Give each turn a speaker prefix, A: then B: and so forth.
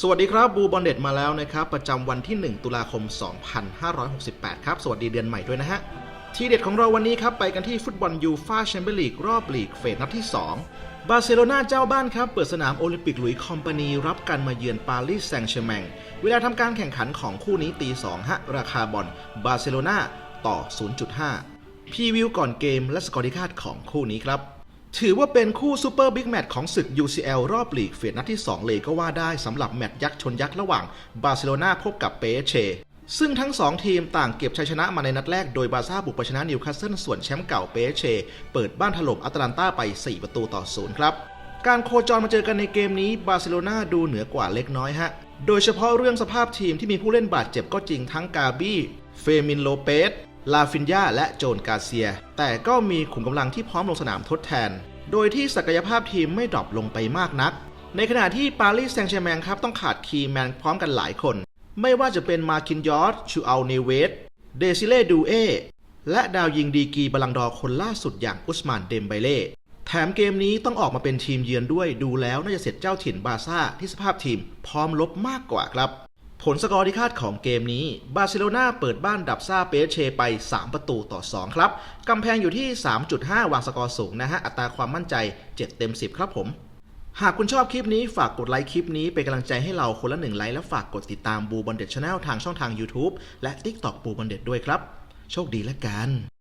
A: สวัสดีครับบูบอลเด็ดมาแล้วนะครับ ประจำวันที่ 1 ตุลาคม 2568 ครับ สวัสดีเดือนใหม่ด้วยนะฮะ ทีเด็ดของเราวันนี้ครับ ไปกันที่ฟุตบอลยูฟาแชมเปี้ยนลีกรอบลีกเฟสนัดที่ 2 บาร์เซโลนาเจ้าบ้านครับ เปิดสนามโอลิมปิกหลุยส์คอมพานี รับการมาเยือนปารีสแซงต์แชร์แมงเวลาทำการแข่งขันของคู่นี้ตี2ฮะราคาบอลบาร์เซโลนาต่อ 0.5 พีวิวก่อนเกมและสกอร์ที่คาดของคู่นี้ครับ ถือว่าเป็นคู่ซูเปอร์บิ๊กแมตช์ของศึก UCL รอบลีกเฟสนัดที่ 2 เลยก็ว่าได้สำหรับแมตช์ยักษ์ชนยักษ์ระหว่างบาร์เซโลนาพบกับเปเชซึ่งทั้ง 2 ทีมต่างเก็บชัยชนะมาในนัดแรกโดยบาซ่าบุกไปชนะนิวคาสเซิลส่วนแชมป์เก่าเปเชเปิดบ้านถล่มอัตแลนตาไป 4 ประตูต่อศูนย์ครับการโคจรมาเจอกันในเกมนี้บาร์เซโลนาดูเหนือกว่าเล็กน้อยฮะ โดยเฉพาะเรื่องสภาพทีมที่มีผู้เล่นบาดเจ็บก็จริงทั้งกาบี้ เฟมินโลเปส ลาฟินยาและโจนกาเซีย แต่ก็มีขุมกำลังที่พร้อมลงสนามทดแทน โดยที่ศักยภาพทีมไม่ดรอปลงไปมากนัก ในขณะที่ปารีสแซงต์แชร์แมงครับต้องขาดคีย์แมนพร้อมกันหลายคน ไม่ว่าจะเป็นมาคินยอร์ชูอัลเนเวสเดซิเล่ดูเอและดาวยิงดีกีบอลังดอคนล่าสุดอย่างอุสมานเดมไบเล่แถมเกมนี้ต้องออกมาเป็นทีมเยือนด้วยดูแล้วน่าจะเสร็จเจ้าถิ่นบาร์ซ่าที่สภาพทีมพร้อมลบมากกว่าครับ ผลสกอร์ที่คาดของเกมนี้ บาร์เซโลนาเปิดบ้านดับซาเปเชไป 3 ประตูต่อ 2 ครับ กำแพงอยู่ที่ 3.5 วางสกอร์สูงนะฮะ อัตราความมั่นใจ 7 เต็ม 10 ครับผม หากคุณชอบคลิปนี้ฝากกดไลค์คลิปนี้เป็นกำลังใจให้เราคนละหนึ่งไลค์และฝากกดติดตามบูบอลเด็ดชาแนลทางช่องทาง YouTube และ TikTok บูบอลเด็ดด้วยครับ โชคดีและกัน